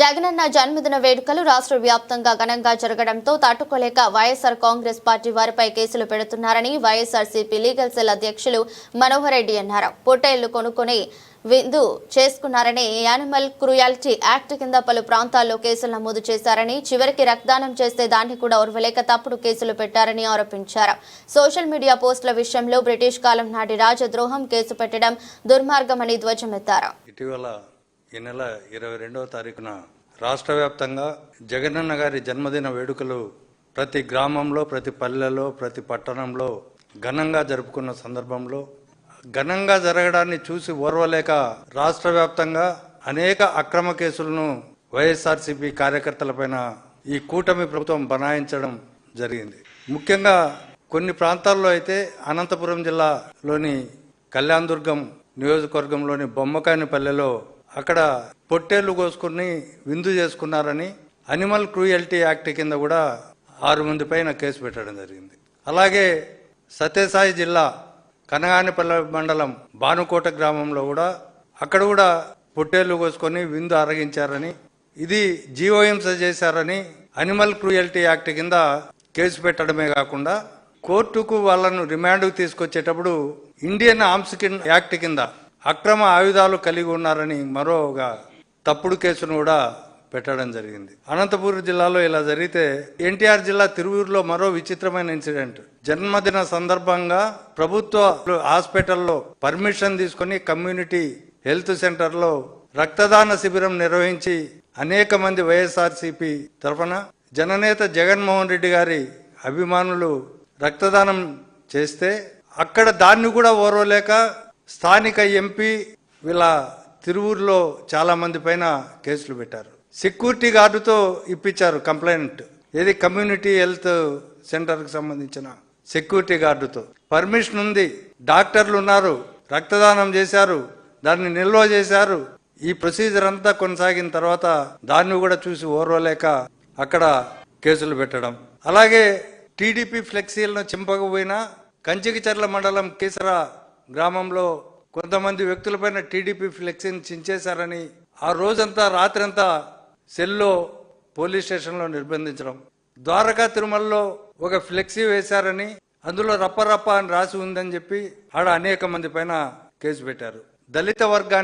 జగనన్న జన్మదిన వేడుకలు రాష్ట్ర వ్యాప్తంగా ఘనంగా జరగడంతో తట్టుకోలేక వైఎస్ఆర్ కాంగ్రెస్ పార్టీ వారిపై కేసులు పెడుతున్నారని వైఎస్ఆర్సీపీ లీగల్ సెల్ అధ్యక్షులు మనోహర్ రెడ్డి అన్నారు. పొట్టేళ్ళు కొనుక్కొని విందు చేసుకున్నారని యానిమల్ క్రూయాలిటీ యాక్ట్ కింద పలు ప్రాంతాల్లో కేసులు నమోదు చేశారని చివరికి రక్తదానం చేస్తే దాన్ని కూడా ఉరవలేక తప్పుడు కేసులు పెట్టారని ఆరోపించారు. సోషల్ మీడియా పోస్టుల విషయంలో బ్రిటిష్ కాలం నాటి రాజద్రోహం కేసు పెట్టడం దుర్మార్గమని ధ్వజమెత్తారు. ఇటీవల ఈ నెల ఇరవై రెండవ తారీఖున రాష్ట్ర వ్యాప్తంగా జగనన్న గారి జన్మదిన వేడుకలు ప్రతి గ్రామంలో ప్రతి పల్లెలో ప్రతి పట్టణంలో ఘనంగా జరుపుకున్న సందర్భంలో ఘనంగా జరగడాన్ని చూసి ఓర్వలేక రాష్ట్ర వ్యాప్తంగా అనేక అక్రమ కేసులను వైఎస్ఆర్సీపీ కార్యకర్తలపైన ఈ కూటమి ప్రభుత్వం బనాయించడం జరిగింది. ముఖ్యంగా కొన్ని ప్రాంతాల్లో అయితే అనంతపురం జిల్లాలోని కళ్యాణదుర్గం నియోజకవర్గంలోని బొమ్మకాయని పల్లెలో అక్కడ పొట్టేళ్ళు కోసుకుని విందు చేసుకున్నారని అనిమల్ క్రూయల్టీ యాక్ట్ కింద కూడా ఆరు మంది పైన కేసు పెట్టడం జరిగింది. అలాగే సత్యసాయి జిల్లా కనగానిపల్లె మండలం భానుకోట గ్రామంలో కూడా అక్కడ కూడా పొట్టేళ్ళు కోసుకొని విందు అరగించారని ఇది జీవోహింస చేశారని అనిమల్ క్రూయల్టీ యాక్ట్ కింద కేసు పెట్టడమే కాకుండా కోర్టుకు వాళ్ళను రిమాండ్కు తీసుకొచ్చేటప్పుడు ఇండియన్ ఆర్మ్స్ యాక్ట్ కింద అక్రమ ఆయుధాలు కలిగి ఉన్నారని మరోగా తప్పుడు కేసును కూడా పెట్టడం జరిగింది. అనంతపురం జిల్లాలో ఇలా జరిగితే ఎన్టీఆర్ జిల్లా తిరువూరులో మరో విచిత్రమైన ఇన్సిడెంట్. జన్మదిన సందర్భంగా ప్రభుత్వ హాస్పిటల్లో పర్మిషన్ తీసుకొని కమ్యూనిటీ హెల్త్ సెంటర్లో రక్తదాన శిబిరం నిర్వహించి అనేక మంది వైఎస్ఆర్సీపీ తరఫున జననేత జగన్మోహన్ రెడ్డి గారి అభిమానులు రక్తదానం చేస్తే అక్కడ దాన్ని కూడా ఓర్వలేక స్థానిక ఎంపీ వీళ్ళ తిరువూరులో చాలా మంది పైన కేసులు పెట్టారు. సెక్యూరిటీ గార్డుతో ఇప్పించారు కంప్లైంట్. ఏది కమ్యూనిటీ హెల్త్ సెంటర్కి సంబంధించిన సెక్యూరిటీ గార్డుతో. పర్మిషన్ ఉంది. డాక్టర్లు ఉన్నారు. రక్తదానం చేశారు. దాన్ని నిల్వ చేశారు. ఈ ప్రొసీజర్ అంతా కొనసాగిన తర్వాత దాన్ని కూడా చూసి ఓర్వలేక అక్కడ కేసులు పెట్టడం. అలాగే టీడీపీ ఫ్లెక్సీలను చింపకపోయినా కంచికిచర్ల మండలం కేసరా గ్రామంలో కొంతమంది వ్యక్తులపైన టీడీపీ ఫ్లెక్సీని చించేశారని ఆ రోజంతా రాత్రంతా సెల్లో పోలీస్ స్టేషన్లో నిర్బంధించడం. ద్వారకా తిరుమలలో ఒక ఫ్లెక్సీ వేశారని అందులో రప్ప రప్ప అని రాసి ఉందని చెప్పి ఆడ అనేక మంది పైన కేసు పెట్టారు. దళిత వర్గాన్ని